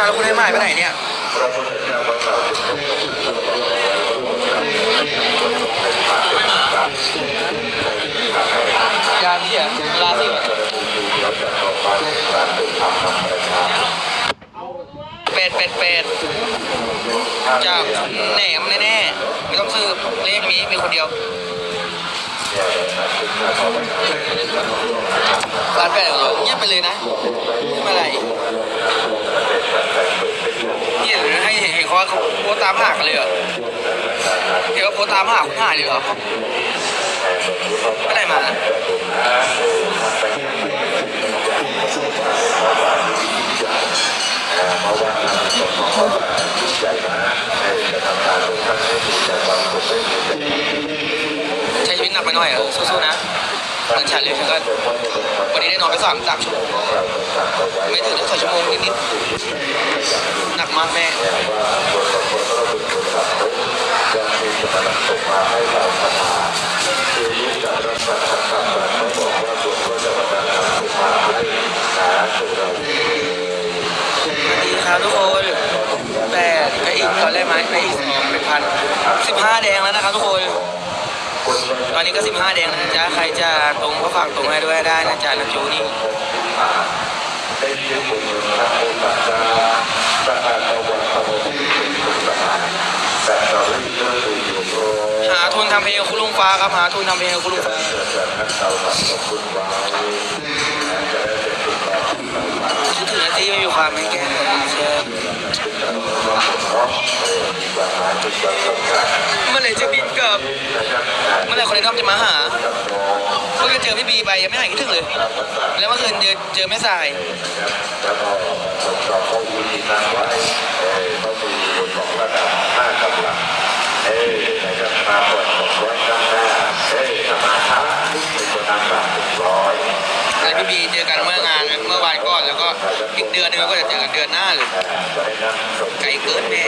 าแล้วคุณเล่นหม่ไปไหนเนี่ยยามที่อะลาสิเป็ดเป็ดเป็ดจับแหนมแน่ๆไม่ต้องซื้อเลขมีมีคนเดียวร้านแปดเงียบไปเลยนะไม่เป็นไร สต์ตามหากันเลยเหรอเห็นว่าโพสต์ตามหาคุณหาเลยเหรอไม่ได้มาใช้ชีวิตหนักไปหน่อยเออสู้ๆนะหลังฉันเลยฉันก็วันนี้ได้นอนไปสามสามชั่วโมงไม่ถึงสองชั่วโมงนิดๆหนักมากแม่ดี ครับทุกคนแปดไปอีกตอนแรกไหมไปอีกสองเป็นพันสิบห้าแดงแล้วนะครับทุกคน ตอนนี้ก็สิบห้าแดงนะจ๊ะ ใครจะตรงก็ฝากตรงให้ด้วยได้นะจ๊ะนะจูนี่ หาทุนทำ เพลงกับคุณลุงฟ้าครับหาทุนทำเพลงกับคุณลุงฟ้าคิดถึงที่ไม่มีความไม่แก้เชื่อเมื่อไหร่จะบินกลับ เมื่อไหร่คนในด้อมจะมาหาเพิ่งจะเจอพี่บีไปยังไม่หายคิดถึงเลย แล้วเมื่อคืนเจอเจอแม่สาย ดือนนึงก็จะเจอกันเดือนหน้าเลยไกลเกินแม่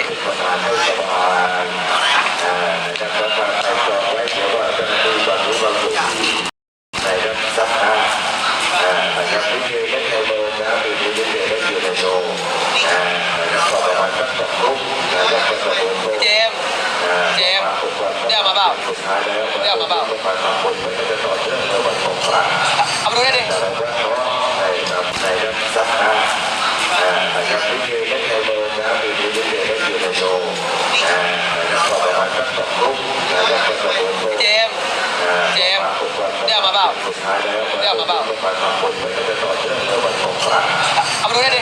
เจมเจมได้มาเปล่าได้มาเปล่าเอามาดูได้ดิ Siapa bang? Abang Rudi.